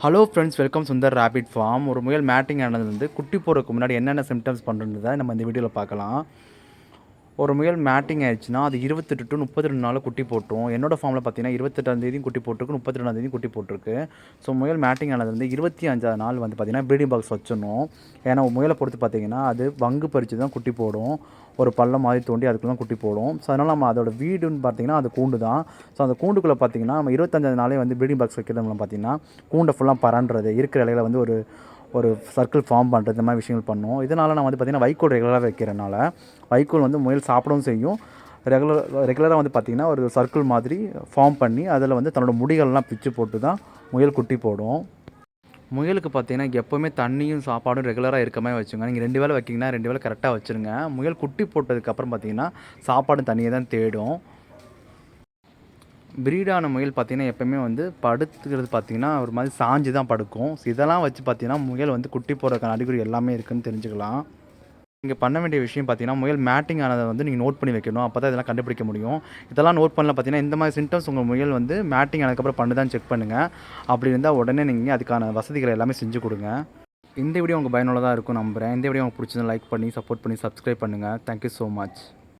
Hello friends welcome Sundar rabbit farm ஒரு முயல் matting ஆனது வந்து குட்டி போகிறதுக்கு முன்னாடி என்னென்ன சிம்டம்ஸ் பண்ணுறதை நம்ம இந்த வீடியோவில் பார்க்கலாம். ஒரு முயல் மேட்டிங் ஆயிடுச்சுன்னா அது இருபத்தெட்டு டு முப்பத்தி ரெண்டு நாளும் குட்டி போட்டோம் என்னோடய ஃபார்மில் பார்த்தீங்கன்னா இருபத்தெட்டாந்தேதியும் குட்டி போட்டிருக்கு முப்பத்தி ரெண்டாம் குட்டி போட்டிருக்கு. ஸோ முயல் மேட்டிங் ஆனது வந்து இருபத்தி அஞ்சாவது நாள் வந்து பார்த்திங்கன்னா ப்ரீடிங் பாக்ஸ் வச்சிடணும். ஏன்னா முயலை பொறுத்து பார்த்தீங்கன்னா அது வங்கு பறித்து தான் குட்டி போடும். ஒரு பள்ளம் மாதிரி தோண்டி அதுக்குள்ளே தான் குட்டி போடும். ஸோ அதனால் நம்ம அதோட வீடுன்னு பார்த்தீங்கன்னா அது கூண்டு தான். ஸோ அந்த கூண்டுக்குள்ளே பார்த்தீங்கன்னா நம்ம இருபத்தஞ்சாவது நாளே வந்து ப்ரீடிங் பாக்ஸ் வைக்கிறது மூலம் பார்த்தீங்கன்னா கூண்டை ஃபுல்லாக பரண்டுறது இருக்கிற இலையில வந்து ஒரு ஒரு சர்க்கிள் ஃபார்ம் பண்ணுறது இந்த மாதிரி விஷயங்கள் பண்ணுவோம். இதனால் நான் வந்து பார்த்திங்கன்னா வைக்கோல் ரெகுலராக வைக்கிறனால வைக்கோல் வந்து முயல் சாப்பிடவும் செய்யும். ரெகுலர் ரெகுலராக வந்து பார்த்திங்கன்னா ஒரு சர்க்கிள் மாதிரி ஃபார்ம் பண்ணி அதில் வந்து தன்னோட முடிகள்லாம் பிச்சு போட்டு தான் முயல் குட்டி போடும். முயலுக்கு பார்த்தீங்கன்னா எப்போவுமே தண்ணியும் சாப்பாடும் ரெகுலராக இருக்க மாதிரி வச்சுங்க நீங்கள் ரெண்டு வேளை வைக்கிங்கன்னா ரெண்டு வேளை கரெக்டாக வச்சுருங்க. முயல் குட்டி போட்டதுக்கப்புறம் பார்த்தீங்கன்னா சாப்பாடும் தண்ணியை தான் தேடும். பிரீடான முயல் பார்த்தீங்கன்னா எப்போவுமே வந்து படுத்துக்கிறது பார்த்தீங்கன்னா ஒரு மாதிரி சாஞ்சு தான் படுக்கும். இதெல்லாம் வச்சு பார்த்தீங்கன்னா முயல் வந்து குட்டி போடுறதுக்கான அறிகுறி எல்லாமே இருக்குதுன்னு தெரிஞ்சுக்கலாம். நீங்கள் பண்ண வேண்டிய விஷயம் பார்த்தீங்கன்னா முயல் மேட்டிங் ஆனதை வந்து நீங்கள் நோட் பண்ணி வைக்கணும். அப்போ தான் இதெல்லாம் கண்டுபிடிக்க முடியும். இதெல்லாம் நோட் பண்ணல பார்த்தீங்கன்னா இந்த மாதிரி சிம்டம்ஸ் உங்கள் முயல் வந்து மேட்டிங் ஆனதுக்கப்புறம் பண்ணுதான்னு செக் பண்ணுங்கள் அப்படி இருந்தால் உடனே நீங்கள் அதுக்கான வசதிகளை எல்லாமே செஞ்சு கொடுங்க. இந்த வீடியோ உங்கள் பயனுள்ளதாக இருக்கும் நம்புகிறேன் இந்த வீடியோ உங்களுக்கு பிடிச்சது லைக் பண்ணி சப்போர்ட் பண்ணி சப்ஸ்கிரைப் பண்ணுங்கள் தேங்க்யூ ஸோ மச்